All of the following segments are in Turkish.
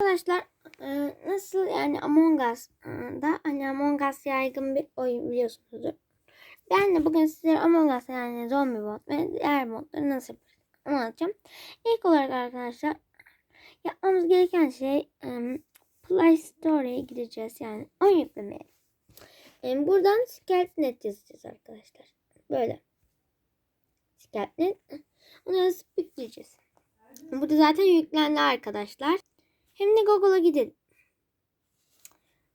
Arkadaşlar e, nasıl yani Among Us'da hani Among Us yaygın bir oyun biliyorsunuzdur. Ben de bugün sizlere Among Us yani zombi bot ve diğer modları nasıl onu anlatacağım. İlk olarak arkadaşlar yapmamız gereken şey e, Play Store'ya gideceğiz yani oyun yüklemeye. E, buradan Skelpnet yazacağız arkadaşlar. Böyle. Skelpnet. Onu yazıp yükleyeceğiz. Burada zaten yüklendi arkadaşlar. De Google'a gidelim.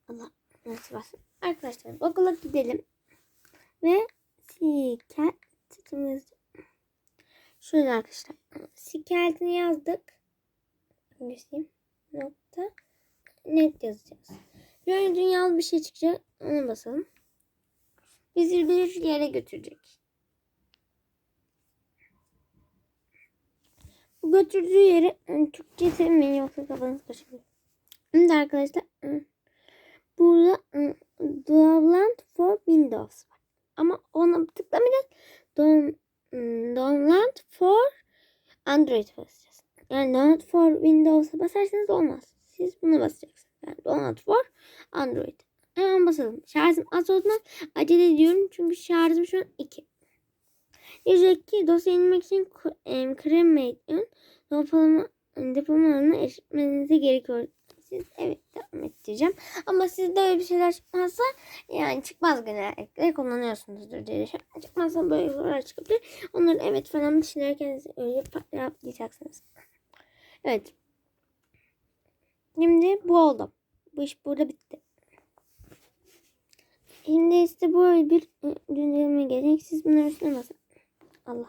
Allah nasıl basın. Arkadaşlar Google'a gidelim. Ve Skelpnet Şöyle arkadaşlar. Skelpnet'i yazdık. Göstereyim. Nokta. Net yazacağız. Böyle dünyalı bir şey çıkacak. Ona basalım. Bizi bir yere götürecek. Götürdüğü yere ıı, Türkçe sevmeyin yoksa kafanız karışabilir. Şimdi arkadaşlar ıı, burada ıı, Download for Windows var. Ama ona tıklamayacağız. Down, download for Android basacağız. Yani Download for Windows'a basarsanız olmaz. Siz bunu basacaksınız. Yani Download for Android. Hemen basalım. Şarjım az olduğundan acele ediyorum. Çünkü şarjım şu an 2. Diyecek ki dosya inmek için Cremate'in depolama, depolamalarına erişmenize gerekiyor. Siz evet devam edeceğim. Ama sizde öyle bir şeyler çıkmazsa yani çıkmaz genellikle kullanıyorsunuzdur diye düşünüyorum. Çıkmazsa böyle sorular çıkabilir. Onları evet falan kendinize öyle yapacaksınız. Evet. Şimdi bu oldu. Bu iş burada bitti. Şimdi işte böyle bir güncelleme gelecek. Siz bunların üstüne basın. Allah.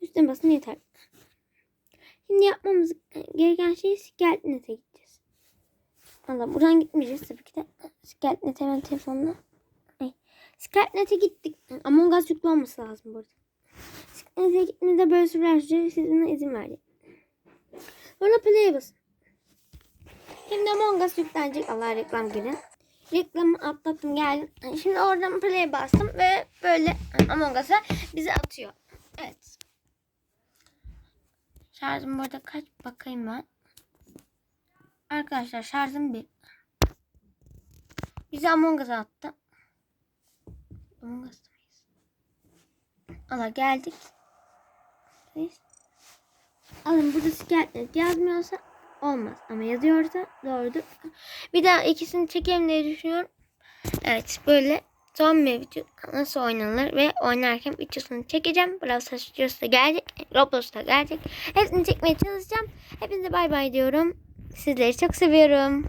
Üstüne basın yeter. Şimdi yapmamız gereken şey Skeltnet'e gideceğiz. Allah buradan gitmeyeceğiz tabii ki de. Skeltnet hemen telefonla. Ay. Skeltnet'e gittik. Among Us yüklü olması lazım burada. Skeltnet'e gittiğinizde böyle sürülerce sizinle izin verecek. Sonra play'e basın. Şimdi Among Us yüklenecek. Allah reklam girin. Reklamı atlattım geldim. Şimdi oradan play bastım ve böyle Among Us'a bizi atıyor. Evet. Şarjım burada kaç bakayım ben. Arkadaşlar şarjım bir. Bizi Among Us'a attı. Among Us'ta mıyız? Allah geldik. Biz. Alın burada Skeltnet yazmıyorsa olmaz. Ama yazıyorsa doğrudur. Bir daha ikisini çekelim diye düşünüyorum. Evet böyle son mevcut nasıl oynanır ve oynarken videosunu çekeceğim. Brawl Stars videosu da gelecek. Roblox da gelecek. Hepsini çekmeye çalışacağım. Hepinize bay bay diyorum. Sizleri çok seviyorum.